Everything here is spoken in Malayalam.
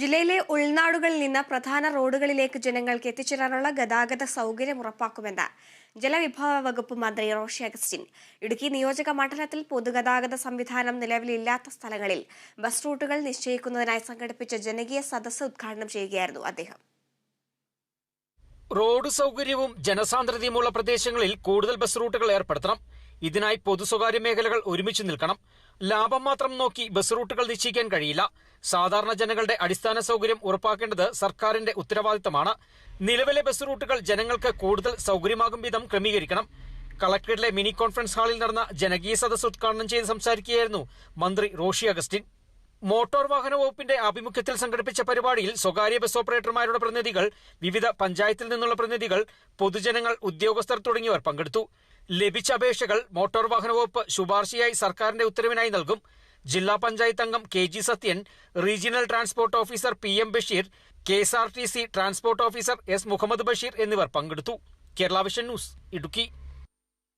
ജില്ലയിലെ ഉൾനാടുകളിൽ നിന്ന് പ്രധാന റോഡുകളിലേക്ക് ജനങ്ങൾക്ക് എത്തിച്ചേരാനുള്ള ഗതാഗത സൗകര്യം ഉറപ്പാക്കുമെന്ന് ജലവിഭവ വകുപ്പ് മന്ത്രി റോഷി അഗസ്റ്റിൻ. ഇടുക്കി നിയോജക മണ്ഡലത്തിൽ പൊതുഗതാഗത സംവിധാനം നിലവിലില്ലാത്ത സ്ഥലങ്ങളിൽ ബസ് റൂട്ടുകൾ നിശ്ചയിക്കുന്നതിനായി സംഘടിപ്പിച്ച ജനകീയ സദസ്സ് ഉദ്ഘാടനം ചെയ്യുകയായിരുന്നു അദ്ദേഹം. റോഡ് സൗകര്യവും ജനസാന്ദ്രതയുമുള്ള പ്രദേശങ്ങളിൽ കൂടുതൽ ബസ് റൂട്ടുകൾ ഏർപ്പെടുത്തണം. ഇതിനായി പൊതു സ്വകാര്യ മേഖലകൾ ഒരുമിച്ച് നിൽക്കണം. ലാഭം മാത്രം നോക്കി ബസ് റൂട്ടുകൾ നിശ്ചയിക്കാൻ കഴിയില്ല. സാധാരണ ജനങ്ങളുടെ അടിസ്ഥാന സൗകര്യം ഉറപ്പാക്കേണ്ടത് സർക്കാരിന്റെ ഉത്തരവാദിത്തമാണ്. നിലവിലെ ബസ് റൂട്ടുകൾ ജനങ്ങൾക്ക് കൂടുതൽ സൗകര്യമാകും വിധം ക്രമീകരിക്കണം. കളക്ടറേറ്റിലെ മിനി കോൺഫറൻസ് ഹാളിൽ നടന്ന ജനകീയ സദസ് ഉദ്ഘാടനം ചെയ്ത് സംസാരിക്കുകയായിരുന്നു മന്ത്രി റോഷി അഗസ്റ്റിൻ. മോട്ടോർ വാഹന വകുപ്പിന്റെ ആഭിമുഖ്യത്തിൽ സംഘടിപ്പിച്ച പരിപാടിയിൽ സ്വകാര്യ ബസ് ഓപ്പറേറ്റർമാരുടെ പ്രതിനിധികൾ വിവിധ പഞ്ചായത്തിൽ നിന്നുള്ള പ്രതിനിധികൾ പൊതുജനങ്ങൾ ഉദ്യോഗസ്ഥർ തുടങ്ങിയവർ പങ്കെടുത്തു. ലഭിച്ച അപേക്ഷകൾ മോട്ടോർ വാഹന വകുപ്പ് ശുപാർശയായി സർക്കാരിന്റെ ഉത്തരവിനായി നൽകും. ജില്ലാ പഞ്ചായത്ത് അംഗം K G Sathyan regional transport officer P M Basheer K S R T C transport officer S Muhammad Basheer എന്നിവർ പങ്കെടുത്തു. Kerala Vision News Idukki.